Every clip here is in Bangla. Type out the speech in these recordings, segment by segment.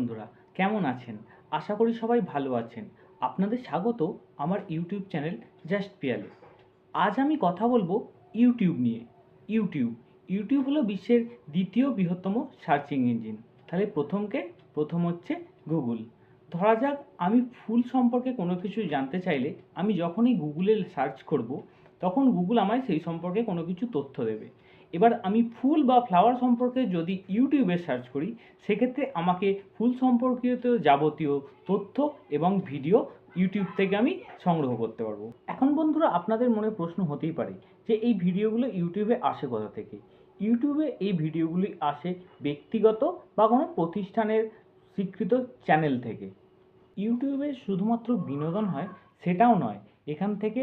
বন্ধুরা, কেমন আছেন? আশা করি সবাই ভালো আছেন। আপনাদের স্বাগত আমার ইউটিউব চ্যানেল জাস্ট পিয়ালে আজ আমি কথা বলব ইউটিউব নিয়ে। ইউটিউব। ইউটিউব হলো বিশ্বের দ্বিতীয় বৃহত্তম সার্চিং ইঞ্জিন। তাহলে প্রথমকে, প্রথম হচ্ছে গুগল। ধরা যাক, আমি ফুল সম্পর্কে কোনো কিছু জানতে চাইলে আমি যখনই গুগলে সার্চ করব, তখন গুগল আমায় সেই সম্পর্কে কোনো কিছু তথ্য দেবে। এবার আমি ফুল বা ফ্লাওয়ার সম্পর্কে যদি ইউটিউবে সার্চ করি, সেক্ষেত্রে আমাকে ফুল সম্পর্কিত যাবতীয় তথ্য এবং ভিডিও ইউটিউব থেকে আমি সংগ্রহ করতে পারব। এখন বন্ধুরা, আপনাদের মনে প্রশ্ন হতেই পারে যে এই ভিডিওগুলো ইউটিউবে আসে কোথা থেকে? ইউটিউবে এই ভিডিওগুলি আসে ব্যক্তিগত বা কোনো প্রতিষ্ঠানের স্বীকৃত চ্যানেল থেকে। ইউটিউবে শুধুমাত্র বিনোদন হয়, সেটাও নয়, এখান থেকে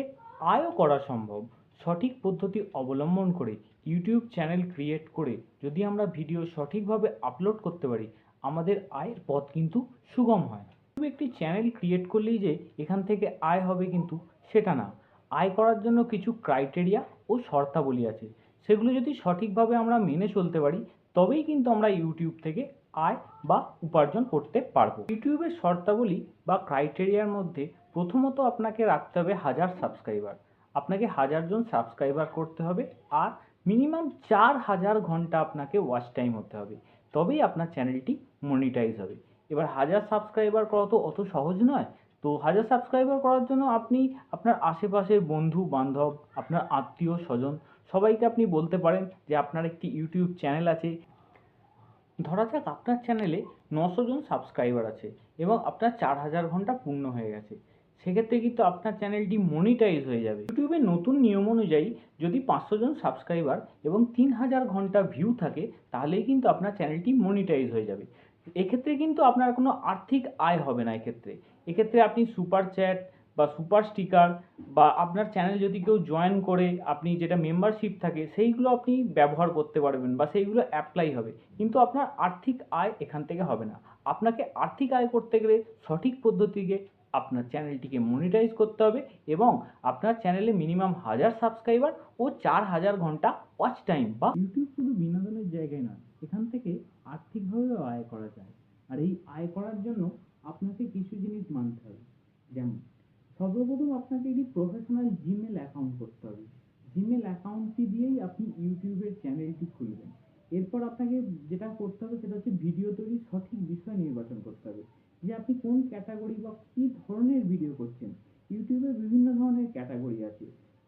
আয়ও করা সম্ভব। সঠিক পদ্ধতি অবলম্বন করে ইউটিউব চ্যানেল ক্রিয়েট করে যদি আমরা ভিডিও সঠিকভাবে আপলোড করতে পারি, আমাদের আয়ের পথ কিন্তু সুগম হয় একটি চ্যানেল ক্রিয়েট করলেই যে এখান থেকে আয় হবে কিন্তু সেটা না। আয় করার জন্য কিছু ক্রাইটেরিয়া ও শর্তাবলী আছে। সেগুলো যদি সঠিকভাবে আমরা মেনে চলতে পারি, তবেই কিন্তু আমরা ইউটিউব থেকে আয় বা উপার্জন করতে পারব। ইউটিউবের শর্তাবলী বা ক্রাইটেরিয়ার মধ্যে প্রথমত আপনাকে রাখতে হবে হাজার সাবস্ক্রাইবার। আপনাকে হাজারজন সাবস্ক্রাইবার করতে হবে আর মিনিমাম চার হাজার ঘণ্টা আপনাকে ওয়াচ টাইম হতে হবে। তবেই আপনার চ্যানেলটি মনিটাইজ হবে। এবার হাজার সাবস্ক্রাইবার করা তো অত সহজ নয়। তো হাজার সাবস্ক্রাইবার করার জন্য আপনি আপনার আশেপাশের বন্ধু, বান্ধব, আপনার আত্মীয়, স্বজন সবাইকে আপনি বলতে পারেন যে আপনার একটি ইউটিউব চ্যানেল আছে। ধরা যাক আপনার চ্যানেলে নশো জন সাবস্ক্রাইবার আছে এবং আপনার চার হাজার ঘণ্টা পূর্ণ হয়ে গেছে। সেক্ষেত্রে কিন্তু আপনার চ্যানেলটি মনিটাইজ হয়ে যাবে। ইউটিউবের নতুন নিয়ম অনুযায়ী যদি পাঁচশো জন সাবস্ক্রাইবার এবং তিন হাজার ঘণ্টা ভিউ থাকে, তাহলেই কিন্তু আপনার চ্যানেলটি মনিটাইজ হয়ে যাবে। এক্ষেত্রে কিন্তু আপনার কোনো আর্থিক আয় হবে না এক্ষেত্রে। এক্ষেত্রে আপনি সুপার চ্যাট বা সুপার স্টিকার বা আপনার চ্যানেল যদি কেউ জয়েন করে, আপনি যেটা মেম্বারশিপ থাকে, সেইগুলো আপনি ব্যবহার করতে পারবেন বা সেইগুলো অ্যাপ্লাই হবে। কিন্তু আপনার আর্থিক আয় এখান থেকে হবে না। আপনাকে আর্থিক আয় করতে গেলে সঠিক পদ্ধতিকে আপনার চ্যানেলটিকে মনিটাইজ করতে হবে এবং আপনার চ্যানেলে মিনিমাম হাজার সাবস্ক্রাইবার ও চার হাজার ঘণ্টা ওয়াচ টাইম বা ইউটিউব শুধু বিনোদনের জায়গায় নয়, এখান থেকে আর্থিকভাবেও আয় করা যায়। আর এই আয় করার জন্য আপনাকে কিছু জিনিস মানতে হবে। যেমন, সর্বপ্রথম আপনাকে একটি প্রফেশনাল জিমেল অ্যাকাউন্ট করতে হবে। জিমেল অ্যাকাউন্টটি দিয়েই আপনি ইউটিউবের চ্যানেলটি খুলবেন। এরপর আপনাকে যেটা করতে হবে সেটা হচ্ছে ভিডিও তৈরির সঠিক বিষয় নির্বাচন করতে হবে। যে আপনি কোন ক্যাটাগরি বা কী ধরনের ভিডিও করছেন? ইউটিউবে বিভিন্ন ধরনের ক্যাটাগরি আছে।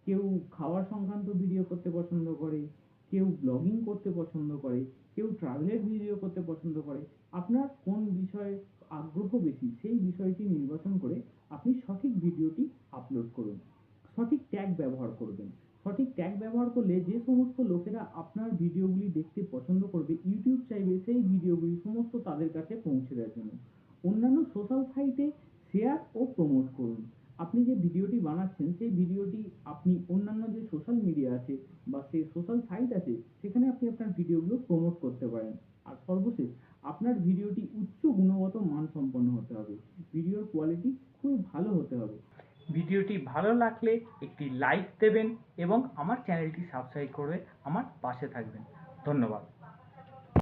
কেউ খাওয়ার সংক্রান্ত ভিডিও করতে পছন্দ করে, কেউ ব্লগিং করতে পছন্দ করে, কেউ ট্রাভেলের ভিডিও করতে পছন্দ করে। আপনার কোন বিষয়ে আগ্রহ বেশি, সেই বিষয়টি নির্বাচন করে আপনি সঠিক ভিডিওটি আপলোড করুন। সঠিক ট্যাগ ব্যবহার করবেন। সঠিক ট্যাগ ব্যবহার করলে যে সমস্ত লোকেরা আপনার ভিডিওগুলি দেখতে পছন্দ করবে ইউটিউব চাইবে সেই ভিডিওগুলি সমস্ত তাদের কাছে পৌঁছে দেওয়ার জন্য। অন্যান্য সোশ্যাল সাইটে শেয়ার ও প্রমোট করুন। আপনি যে ভিডিওটি বানাচ্ছেন, সেই ভিডিওটি আপনি অন্যান্য যে সোশ্যাল মিডিয়া আছে বা সেই সোশ্যাল সাইট আছে, সেখানে আপনি আপনার ভিডিওগুলো প্রমোট করতে পারেন। আর সর্বশেষ, আপনার ভিডিওটি উচ্চ গুণগত মান সম্পন্ন হতে হবে। ভিডিওর কোয়ালিটি খুবই ভালো হতে হবে। ভিডিওটি ভালো লাগলে একটি লাইক দেবেন এবং আমার চ্যানেলটি সাবস্ক্রাইব করে আমার পাশে থাকবেন। ধন্যবাদ।